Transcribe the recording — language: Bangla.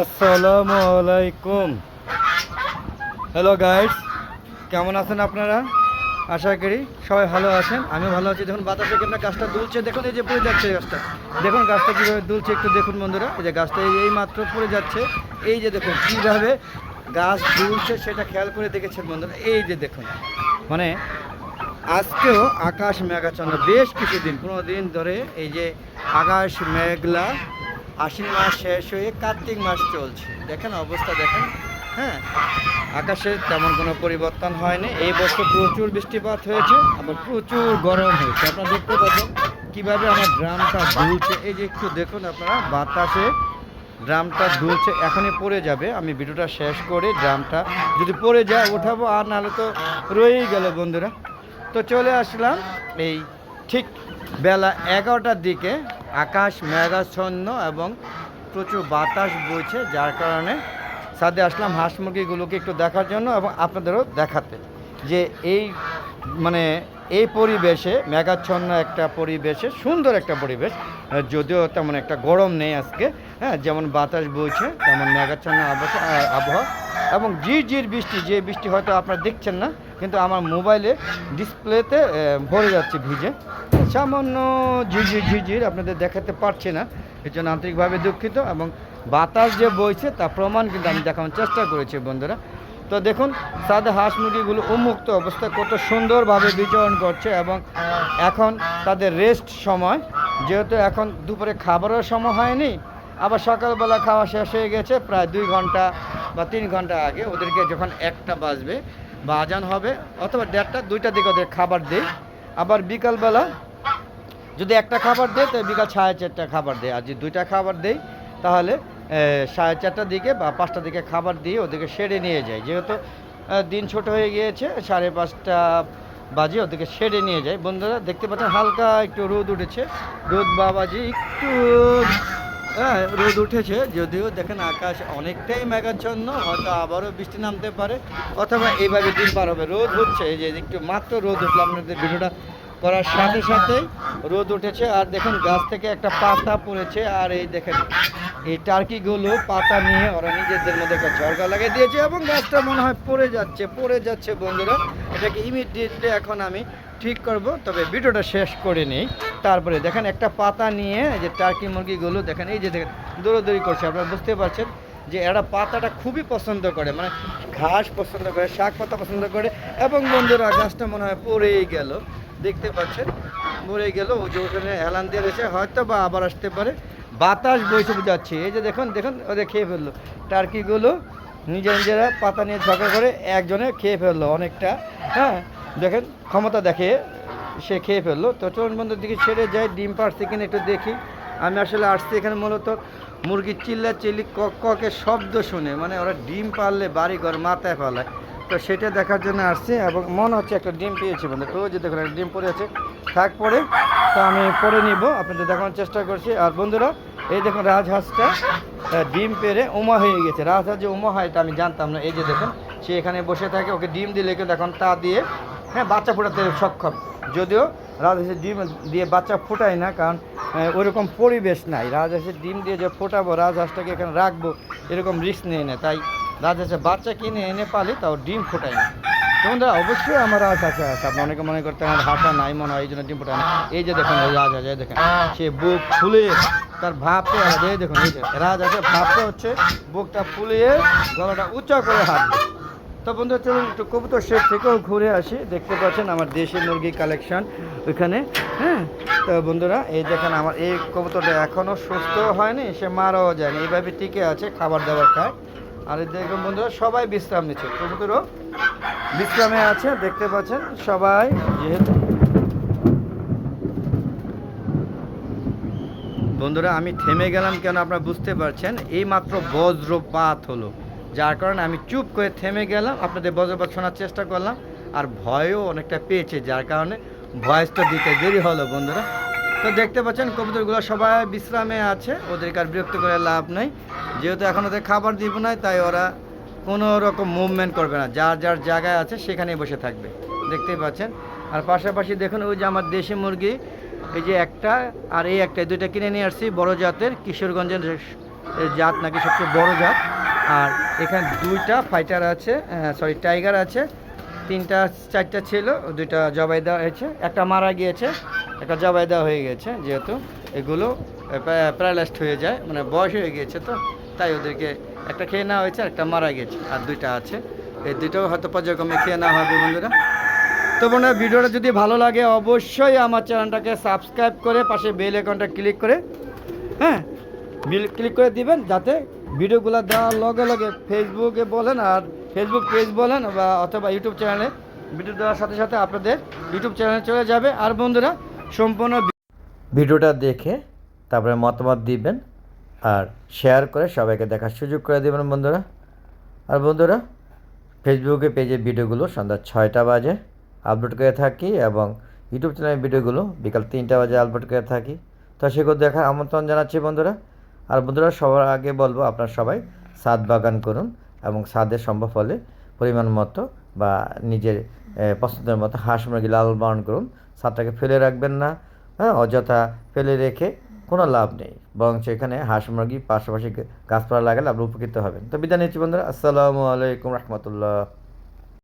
আসসালামু আলাইকুম। হ্যালো গাইডস কেমন আছেন আপনারা? আশা করি সবাই ভালো আছেন। আমি ভালো আছি। দেখুন, বাতাসে কেমন গাছটা দুলছে। দেখুন, এই যে পড়ে যাচ্ছে গাছটা। দেখুন, গাছটা কীভাবে দুলছে একটু দেখুন বন্ধুরা। এই যে গাছটা এই এই মাত্র পড়ে যাচ্ছে। এই যে দেখুন, কীভাবে গাছ দুলছে সেটা খেয়াল করে দেখেছেন বন্ধুরা। এই যে দেখুন। মানে আজকেও আকাশ মেঘাচ্ছন্ন। বেশ কিছুদিন কোনো দিন ধরে এই যে আকাশ মেঘলা। আশ্বিন মাস শেষ হয়ে কার্তিক মাস চলছে। দেখেন অবস্থা দেখেন। হ্যাঁ আকাশের তেমন কোনো পরিবর্তন হয়নি। এই বছর প্রচুর বৃষ্টিপাত হয়েছে, আবার প্রচুর গরম হয়েছে। আপনারা দেখতে পাচ্ছেন কীভাবে আমার ড্রামটা দুলছে। এই যে একটু দেখুন আপনারা, বাতাসে ড্রামটা দুলছে, এখনই পড়ে যাবে। আমি ভিডিওটা শেষ করে ড্রামটা যদি পড়ে যায় ওঠাবো আর নাহলে তো রয়েই গেল বন্ধুরা। তো চলে আসলাম এই ঠিক বেলা এগারোটার দিকে আকাশ মেঘাচ্ছন্ন এবং প্রচুর বাতাস বইছে, যার কারণে সাথে আসলাম হাঁস মুরগিগুলোকে একটু দেখার জন্য এবং আপনাদেরও দেখাতে। যে এই মানে এই পরিবেশে, মেঘাচ্ছন্ন একটা পরিবেশে, সুন্দর একটা পরিবেশ যদিও তেমন একটা গরম নেই আজকে হ্যাঁ যেমন বাতাস বইছে, তেমন মেঘাচ্ছন্ন আবহাওয়া। এবং ঝির ঝির বৃষ্টি, যে বৃষ্টি হয়তো আপনারা দেখছেন না, কিন্তু আমার মোবাইলে ডিসপ্লেতে ভরে যাচ্ছে ভিজে। সামান্য ঝিরঝির ঝিরঝির আপনাদের দেখাতে পারছি না, এর জন্য আন্তরিকভাবে দুঃখিত এবং বাতাস যে বইছে তা প্রমাণ কিন্তু আমি দেখানোর চেষ্টা করেছি বন্ধুরা। তো দেখুন, সাদা হাঁস মুরগিগুলো উন্মুক্ত অবস্থায় কত সুন্দরভাবে বিচরণ করছে এবং এখন তাদের রেস্ট সময়, যেহেতু এখন দুপুরে খাবারের সময় হয়নি, আবার সকালবেলা খাওয়া শেষ হয়ে গেছে, প্রায় দুই ঘণ্টা বা তিন ঘণ্টা আগে ওদেরকে যখন একটা বাজবে, বা আজান হবে, অথবা দেড়টা দুইটার দিকে ওদের খাবার দেই। আবার বিকালবেলা যদি একটা খাবার দেয় তো বিকাল সাড়ে চারটা খাবার দেয়। আর যদি দুইটা খাবার দেই, তাহলে সাড়ে চারটার দিকে বা পাঁচটার দিকে খাবার দিয়ে ওদেরকে সেরে নিয়ে যায়। যেহেতু দিন ছোট হয়ে গিয়েছে, সাড়ে পাঁচটা বাজে ওদেরকে সেরে নিয়ে যায়। বন্ধুরা, দেখতে পাচ্ছেন হালকা একটু রোদ উঠেছে। রোদ বাবাজি, একটু হ্যাঁ রোদ উঠেছে, যদিও দেখেন আকাশ অনেকটাই মেঘাচ্ছন্ন, হয়তো আবারও বৃষ্টি নামতে পারে, অথবা এইভাবে দিন পার হবে। রোদ হচ্ছে যে একটু মাত্র রোদ উঠল, আপনাদের ভিডিওটা করার সাথে সাথেই রোদ উঠেছে। আর দেখুন গাছ থেকে একটা পাতা পড়েছে, আর এই দেখেন, এই টার্কিগুলো পাতা নিয়ে ওরা নিজেদের মধ্যে একটা ঝরকা লাগিয়ে দিয়েছে, এবং গাছটা মনে হয় পড়ে যাচ্ছে পড়ে যাচ্ছে, বন্ধুরা। এটাকে ইমিডিয়েটলি এখন আমি ঠিক করব, তবে ভিডিওটা শেষ করে নেই। তারপরে দেখেন একটা পাতা নিয়ে যে টার্কি মুরগিগুলো, দেখেন এই যে দেখেন, দৌড়োদৌড়ি করছে, আপনারা বুঝতে পারছেন যে এরা পাতাটা খুবই পছন্দ করে মানে ঘাস পছন্দ করে, শাক পাতা পছন্দ করে, এবং বন্ধুরা, গাছটা মনে হয় পড়েই গেল। দেখতে পাচ্ছেন, মরে গেল ও যে ওখানে হেলান দিয়ে রয়েছে হয়তো বা আবার আসতে পারে। বাতাস বইছে যাচ্ছে এই যে দেখুন দেখুন, ওদের খেয়ে ফেলল। টার্কিগুলো নিজে নিজেরা পাতা নিয়ে ঝগড়া করে একজনে খেয়ে ফেলল অনেকটা হ্যাঁ? দেখেন, ক্ষমতা দেখে সে খেয়ে ফেলল। তো চলুন বন্ধুর দিকে ছেড়ে যায় ডিম পাড়ছে কিনা একটু দেখি। আমি আসলে আসছি এখানে মূলত মুরগির চিল্লা চিল্লি, কক ককের শব্দ শুনে। মানে ওরা ডিম পারলে বাড়ি ঘর মাথায় ফেলায় তো সেটা দেখার জন্য আসছি এবং মনে হচ্ছে একটা ডিম পেয়েছি বন্ধু ওই যে দেখুন, একটা ডিম পড়ে আছে। থাক পরে, তো আমি পরে নিব, আপনাদের দেখানোর চেষ্টা করছি। আর বন্ধুরা, এই দেখুন রাজহাঁসটা ডিম পেরে উমা হয়ে গেছে। রাজহাঁস যে উমা হয় এটা আমি জানতাম না। এই যে দেখুন, সে এখানে বসে থাকে, ওকে ডিম দিলে কিন্তু এখন তা দিয়ে হ্যাঁ বাচ্চা ফোটাতে সক্ষম। যদিও রাজহাঁসের ডিম দিয়ে বাচ্চা ফোটায় না কারণ আহ, ওইরকম পরিবেশ নাই। রাজহাঁসের ডিম দিয়ে যে ফোটাবো রাজহাঁসটাকে এখানে রাখব এরকম রিস্ক নেই না। তাই রাজহাঁসের বাচ্চা কিনে এনে পালি তাও ডিম ফোটায় না। তো বন্ধুরা অবশ্যই আমার রাজহাঁস আছে আপনি অনেকে মনে করতে আমার হাঁসা নাই মনে হয় এই জন্য ডিম ফোটায় না। এই যে দেখুন রাজহাঁস এই দেখেন সে বুক ফুলে তার আলাদা এই দেখুন এই যে রাজহাঁসের ভাবটা হচ্ছে বুকটা ফুলিয়ে গলাটা উঁচা করে হাঁটবে। তো বন্ধু, চলুন একটু কবুতর শেড থেকেও ঘুরে আসি। দেখতে পাচ্ছেন আমার দেশি মুরগি কালেকশন ওইখানে হ্যাঁ? তো বন্ধুরা, এই দেখেন আমার, এই কবুতরটা এখনও সুস্থ হয়নি, সে মারাও যায়নি। এইভাবে টিকে আছে, খাবার দাবার খায়। আর এই দেখুন বন্ধুরা, সবাই বিশ্রাম নিচ্ছে। কবুতরও বিশ্রামে আছে, দেখতে পাচ্ছেন সবাই, যেহেতু বন্ধুরা, আমি থেমে গেলাম কেন আপনারা বুঝতে পারছেন? এই মাত্র বজ্রপাত হলো। যার কারণে আমি চুপ করে থেমে গেলাম, আপনাদের বজ্রপাত শোনার চেষ্টা করলাম, আর ভয়ও অনেকটা পেয়েছে, যার কারণে ভয়েসটা দিতে দেরি হলো, বন্ধুরা। তো দেখতে পাচ্ছেন, কবুতরগুলো সবাই বিশ্রামে আছে, ওদেরকে আর বিরক্ত করে লাভ নেই। যেহেতু এখন ওদের খাবার দিব না, তাই ওরা কোনো রকম মুভমেন্ট করবে না, যার যার জায়গায় আছে সেখানেই বসে থাকবে। দেখতেই পাচ্ছেন, আর পাশাপাশি দেখুন, ওই যে আমার দেশি মুরগি, এই যে একটা আর এই একটা দুইটা কিনে নিয়ে আসছি, বড় জাতের কিশোরগঞ্জের জাত নাকি সবচেয়ে বড় জাত। আর এখানে দুইটা ফাইটার আছে সরি টাইগার আছে। তিনটা, চারটা ছিল, দুইটা জবাই দেওয়া হয়েছে। একটা মারা গিয়েছে, একটা জবাই দেওয়া হয়ে গেছে, যেহেতু এগুলো প্যারালাইজড হয়ে যায় মানে বয়স হয়ে গিয়েছে তো, তাই ওদেরকে একটা খেয়ে নেওয়া হয়েছে একটা মারা গেছে, আর দুইটা আছে। এই দুইটাও হয়তো পর্যায়ক্রমে খেয়ে নেওয়া হবে, বন্ধুরা। তো বন্ধুরা, ভিডিওটা যদি ভালো লাগে, অবশ্যই আমার চ্যানেলটাকে সাবস্ক্রাইব করে পাশে বেল আইকনটা ক্লিক করে হ্যাঁ বিল ক্লিক করে দিবেন, যাতে ভিডিওগুলো দেওয়ার লগে লগে ফেসবুকে বলেন আর ফেসবুক পেজ বলেন বা অথবা ইউটিউব চ্যানেলে ভিডিও দেওয়ার সাথে সাথে আপনাদের ইউটিউব চ্যানেলে চলে যাবে। আর বন্ধুরা, সম্পূর্ণ ভিডিওটা দেখে তারপরে মতামত দিবেন আর শেয়ার করে সবাইকে দেখার সুযোগ করে দেবেন বন্ধুরা। আর বন্ধুরা ফেসবুকে পেজে ভিডিওগুলো সন্ধ্যা ছয়টা বাজে আপলোড করে থাকি এবং ইউটিউব চ্যানেলের ভিডিওগুলো বিকাল তিনটা বাজে আপলোড করে থাকি। তো সেগুলো দেখার আমন্ত্রণ জানাচ্ছি বন্ধুরা। আর বন্ধুরা, সবার আগে বলব আপনারা সবাই সাদ বাগান করুন এবং সাদের সম্ভব হলে পরিমাণ মতো বা নিজের পছন্দের মতো হাঁস মুরগি লালন পালন করুন। সাদটাকে ফেলে রাখবেন না হ্যাঁ অযথা ফেলে রেখে কোনো লাভ নেই। বরং সেখানে হাঁস মুরগি পাশাপাশি গাছপালা লাগালে আপনি উপকৃত হবেন। তো বিদায় নিচ্ছি বন্ধুরা। আসসালামু আলাইকুম রহমতুল্লাহ।